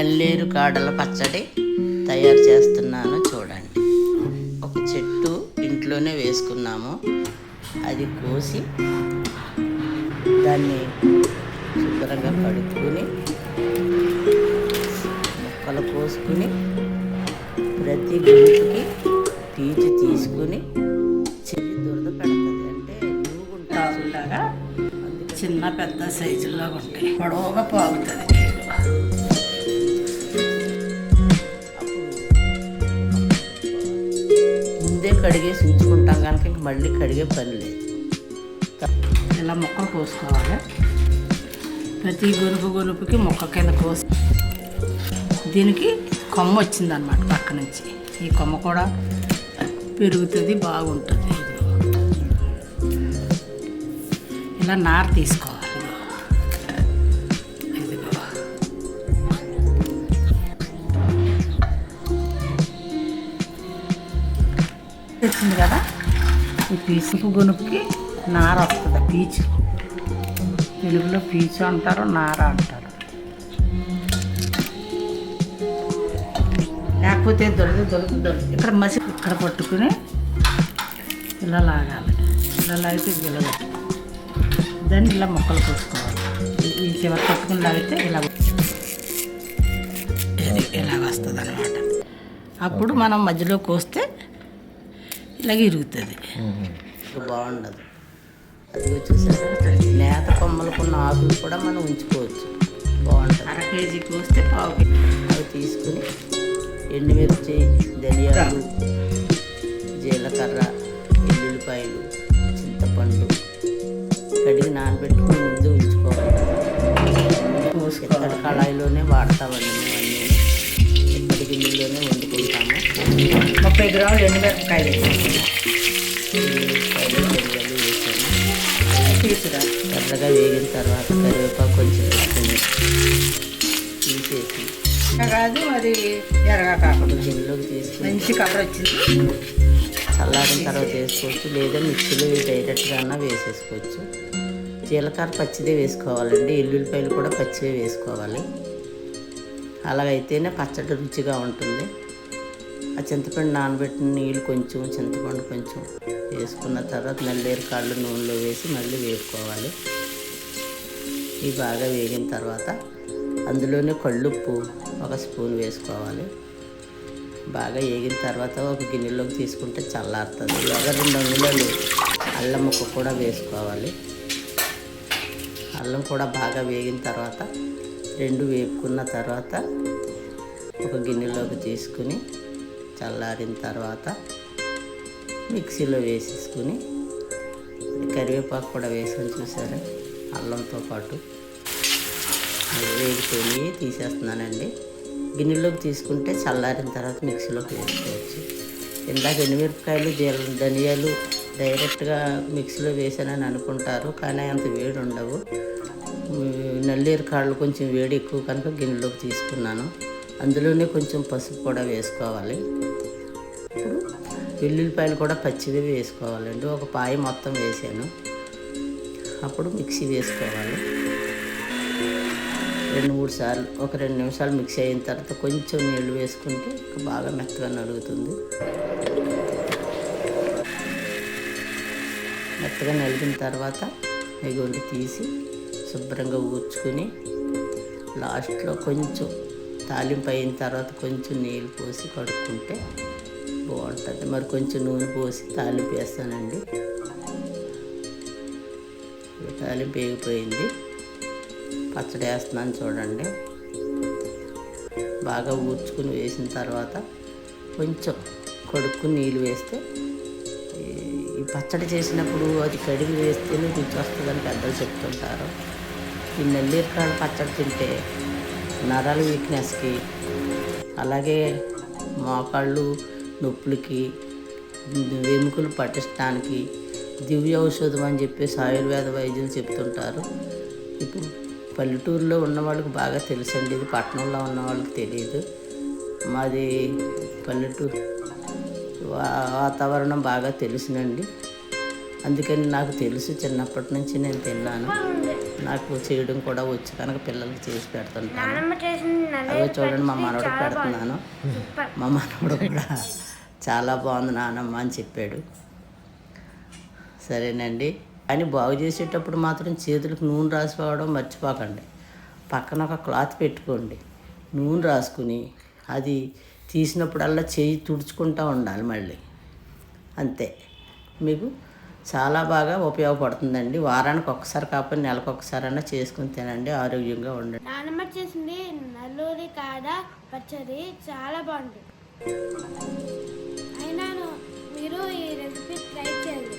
నల్లేరు కాడల పచ్చడి తయారు చేస్తున్నాను చూడండి. ఒక చెట్టు ఇంట్లోనే వేసుకున్నాము. అది కోసి దాన్ని శుభ్రంగా కడుక్కుని ముక్కలు కోసుకుని ప్రతి గుంపుకి పీచు తీసుకుని చెవి దురద పెడుతుంది. అంటే చిన్న పెద్ద సైజుల్లో ఉంటాయి పొడవుగా పాగుతుంది. మళ్ళీ కడిగే పని లేదు. ఇలా మొక్కలు కోసుకోవాలి. ప్రతి గొనుపు గొలుపుకి మొక్క కింద కోసి దీనికి కొమ్మ వచ్చిందన్నమాట పక్క నుంచి. ఈ కొమ్మ కూడా పెరుగుతుంది బాగుంటుంది. ఇలా నార తీసుకోవాలి. వచ్చింది కదా? ఈ పీసుపు గునుక్కి నార వస్తుంది పీచు. తెలుగులో పీచు అంటారు నార అంటారు. లేకపోతే దొరకదు దొరకదు దొరకదు ఇక్కడ మసి ఇక్కడ పట్టుకుని ఇలా లాగాలి. ఇలా లాగితే గిలదు దాన్ని ఇలా మొక్కలు కోసుకోవాలి. ఈ- చివరి పట్టుకుని లాగితే ఇలా ఇలా వస్తుంది అనమాట అప్పుడు మనం మధ్యలో కోస్తే ఇలాగ ఇరుగుతుంది. బాగుండదు. అది నేత కొమ్మలకున్న ఆకులు కూడా మనం ఉంచుకోవచ్చు. బాగుంటుంది. అర కేజీ కోస్తే పావు అవి తీసుకుని ఎండుమిర్చి ధనియాలు జీలకర్ర ఎల్లుల్లిపాయలు చింతపండు కడిగి నానబెట్టుకుని ముందు ఉంచుకోవాలి. కళాయిలోనే వాడతామండి మేము గిన్నెలోనే వండుకుంటాము. ముప్పై గ్రాములు ఎండుమిరపకాయలు తీసురా ఎర్రగా వేగిన తర్వాత కరివేపాకు కొంచెం వేసుకుని తీసేసి కాదు అది ఎరగా కాకుండా గిన్నెలోకి తీసుకుని మంచి కలర్ వచ్చింది. చల్లారిన తర్వాత వేసుకోవచ్చు లేదా మిక్సీలో డైరెక్ట్గా అన్నా వేసేసుకోవచ్చు. జీలకర్ర పచ్చిదే వేసుకోవాలండి ఎల్లుల్లిపాయలు కూడా పచ్చివే వేసుకోవాలి. అలాగైతేనే పచ్చడి రుచిగా ఉంటుంది. ఆ చింతపండు నానబెట్టిన నీళ్ళు కొంచెం చింతపండు కొంచెం వేసుకున్న తర్వాత నల్లేరు కాళ్ళు నూనెలో వేసి మళ్ళీ వేపుకోవాలి. ఇవి బాగా వేగిన తర్వాత అందులోనే కళ్ళుప్పు ఒక స్పూన్ వేసుకోవాలి. బాగా వేగిన తర్వాత ఒక గిన్నెలోకి తీసుకుంటే చల్లారుతుంది. ఒక రెండు అంగుళాలు అల్లం ముక్క కూడా వేసుకోవాలి. అల్లం కూడా బాగా వేగిన తర్వాత రెండు వేపుకున్న తర్వాత ఒక గిన్నెలోకి తీసుకుని చల్లారిన తర్వాత మిక్సీలో వేసేసుకుని కరివేపాకు కూడా వేసుకొని చూసారు? అల్లంతో పాటు. అవి వేగిపోయి తీసేస్తున్నానండి. గిన్నెలోకి తీసుకుంటే చల్లారిన తర్వాత మిక్సీలోకి వేసుకోవచ్చు. ఇందాక ఎండుమిరపకాయలు జీల ధనియాలు డైరెక్ట్గా మిక్సీలో వేసానని అనుకుంటారు కానీ అంత వేడి ఉండవు. నల్లేరు కాళ్ళు కొంచెం వేడి ఎక్కువ కనుక గిన్నెలోకి తీసుకున్నాను. అందులోనే కొంచెం పసుపు కూడా వేసుకోవాలి. ఇప్పుడు వెల్లుల్లిపాయలు కూడా పచ్చివి వేసుకోవాలండి ఒక పాయ మొత్తం వేసాను. అప్పుడు మిక్సీ వేసుకోవాలి. రెండు మూడు సార్లు ఒక రెండు నిమిషాలు మిక్సీ అయిన తర్వాత కొంచెం నీళ్ళు వేసుకుంటే బాగా మెత్తగా నలుగుతుంది. మెత్తగా నలిగిన తర్వాత ఎగుండి తీసి శుభ్రంగా ఊడ్చుకుని లాస్ట్లో కొంచెం తాలింపు అయిన తర్వాత కొంచెం నీళ్ళు పోసి కడుక్కుంటే బాగుంటుంది. మరి కొంచెం నూనె పోసి తాలింపు వేస్తానండి. తాలింపు వేగిపోయింది. పచ్చడి వేస్తున్నాను చూడండి. బాగా ఊడ్చుకుని వేసిన తర్వాత కొంచెం కడుక్కుని నీళ్ళు వేస్తే పచ్చడి చేసినప్పుడు అది కడిగి వేస్తేనే రుచి వస్తుందని పెద్దలు చెప్తుంటారు. ఈ నెల్లీరకాయల పచ్చడి తింటే నరాల వీక్నెస్కి అలాగే మోకాళ్ళు నొప్పులకి వెముకలు పట్టించడానికి దివ్య ఔషధం అని చెప్పేసి ఆయుర్వేద వైద్యులు చెప్తుంటారు. ఇప్పుడు పల్లెటూరులో ఉన్న వాళ్ళకి బాగా తెలుసండి. ఇది పట్టణంలో ఉన్న వాళ్ళకి తెలియదు. మాది పల్లెటూరు. వాతావరణం బాగా తెలుసునండి. అందుకని నాకు తెలుసు చిన్నప్పటి నుంచి నేను తిన్నాను. నాకు చేయడం కూడా వచ్చు కనుక పిల్లలకి చేసి పెడుతుంటాను అవి చూడండి మా మనవడు పెడుతున్నాను. మా మనవడు కూడా చాలా బాగుంది నానమ్మ అని చెప్పాడు. సరేనండి. కానీ బాగు చేసేటప్పుడు మాత్రం చేతులకు నూనె రాసుకోవడం మర్చిపోకండి. పక్కన ఒక క్లాత్ పెట్టుకోండి. నూనె రాసుకుని అది తీసినప్పుడల్లా చేయి తుడుచుకుంటూ ఉండాలి మళ్ళీ. అంతే. మీకు చాలా బాగా ఉపయోగపడుతుందండి. వారానికి ఒక్కసారి కాకపోతే నెలకు ఒకసారైనా చేసుకుని తినండి. ఆరోగ్యంగా ఉండండి. నానమ్మ చేసింది నల్లూరి కాడ పచ్చడి చాలా బాగుంటుంది. అయినా మీరు ఈ రెసిపీ ట్రై చేయండి.